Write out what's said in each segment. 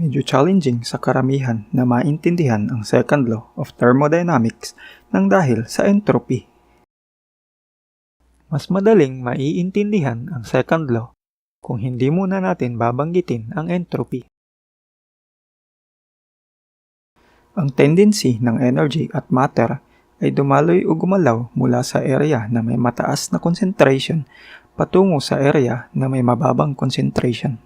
Medyo challenging sa karamihan na maintindihan ang second law of thermodynamics nang dahil sa entropy. Mas madaling maiintindihan ang second law kung hindi muna natin babanggitin ang entropy. Ang tendency ng energy at matter ay dumaloy o gumalaw mula sa area na may mataas na concentration patungo sa area na may mababang concentration.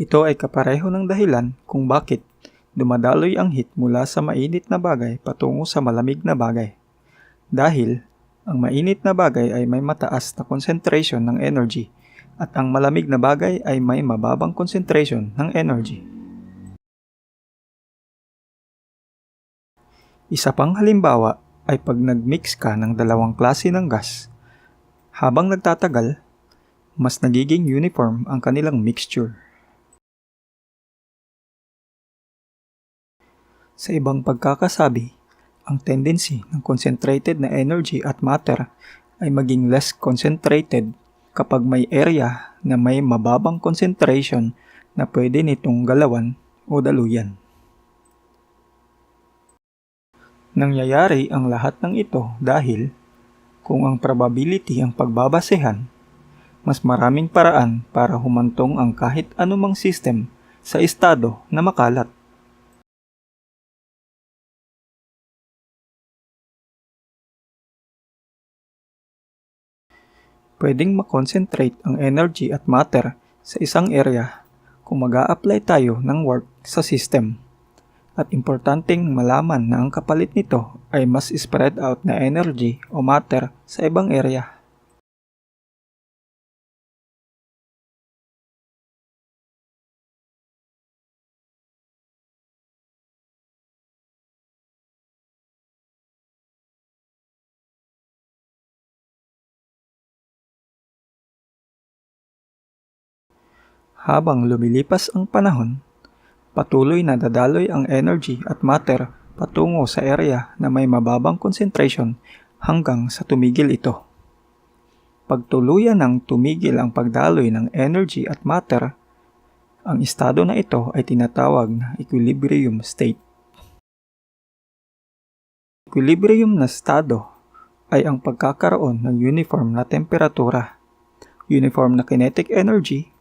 Ito ay kapareho ng dahilan kung bakit dumadaloy ang heat mula sa mainit na bagay patungo sa malamig na bagay. Dahil ang mainit na bagay ay may mataas na concentration ng energy at ang malamig na bagay ay may mababang concentration ng energy. Isa pang halimbawa ay pag nagmix ka ng dalawang klase ng gas. Habang nagtatagal, mas nagiging uniform ang kanilang mixture. Sa ibang pagkakasabi, ang tendency ng concentrated na energy at matter ay maging less concentrated kapag may area na may mababang concentration na pwede nitong galawan o daluyan. Nangyayari ang lahat ng ito dahil kung ang probability ang pagbabasehan, mas maraming paraan para humantong ang kahit anumang system sa estado na makalat. Pwedeng makonsentrate ang energy at matter sa isang area kung mag apply tayo ng work sa system. At importanteng malaman na ang kapalit nito ay mas spread out na energy o matter sa ibang area. Habang lumilipas ang panahon, patuloy na dadaloy ang energy at matter patungo sa area na may mababang concentration hanggang sa tumigil ito. Pag tuluyan ng tumigil ang pagdaloy ng energy at matter, ang estado na ito ay tinatawag na equilibrium state. Equilibrium na estado ay ang pagkakaroon ng uniform na temperatura, uniform na kinetic energy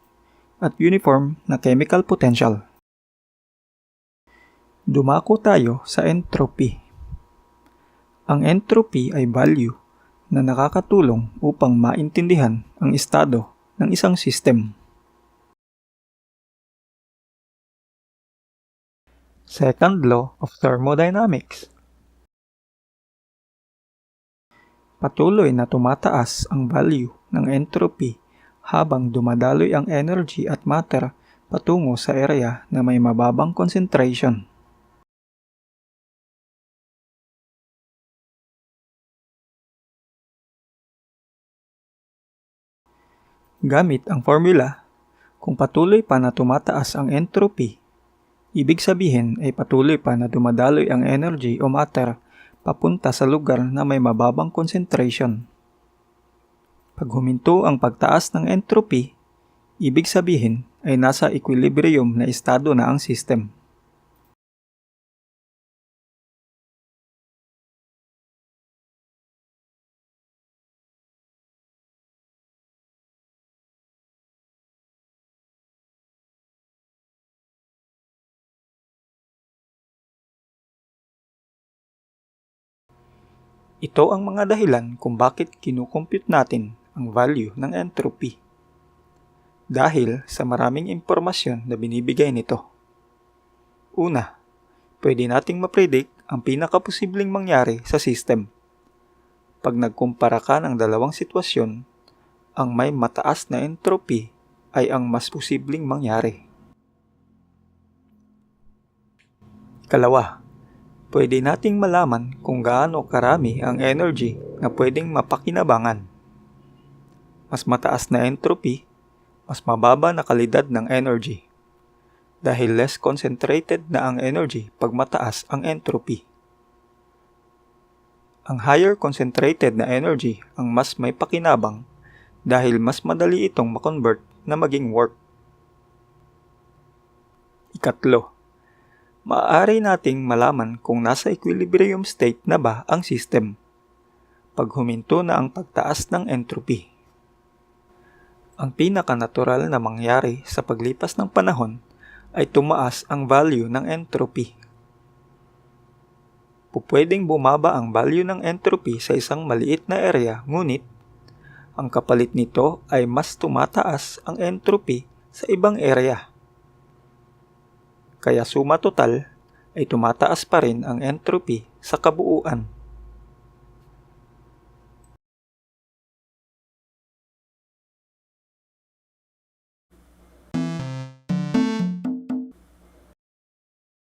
at uniform na chemical potential. Dumako tayo sa entropy. Ang entropy ay value na nakakatulong upang maintindihan ang estado ng isang system. Second law of thermodynamics. Patuloy na tumataas ang value ng entropy habang dumadaloy ang energy at matter patungo sa area na may mababang concentration. Gamit ang formula, kung patuloy pa na tumataas ang entropy, ibig sabihin ay patuloy pa na dumadaloy ang energy o matter papunta sa lugar na may mababang concentration. Pag huminto ang pagtaas ng entropy, ibig sabihin ay nasa equilibrium na estado na ang system. Ito ang mga dahilan kung bakit kinukompute natin ang value ng entropy. Dahil sa maraming impormasyon na binibigay nito. Una, pwede nating mapredict ang pinakaposibleng mangyari sa system. Pag nagkumpara ka ng dalawang sitwasyon, ang may mataas na entropy ay ang mas posibleng mangyari. Kalawa, pwede nating malaman kung gaano karami ang energy na pwedeng mapakinabangan mas mataas na entropy, mas mababa na kalidad ng energy. Dahil less concentrated na ang energy pag mataas ang entropy. Ang higher concentrated na energy ang mas may pakinabang dahil mas madali itong makonvert na maging work. Ikatlo, maaari nating malaman kung nasa equilibrium state na ba ang system pag huminto na ang pagtaas ng entropy. Ang pinaka-natural na mangyari sa paglipas ng panahon ay tumaas ang value ng entropy. Pupwedeng bumaba ang value ng entropy sa isang maliit na area ngunit ang kapalit nito ay mas tumataas ang entropy sa ibang area. Kaya suma total ay tumataas pa rin ang entropy sa kabuuan.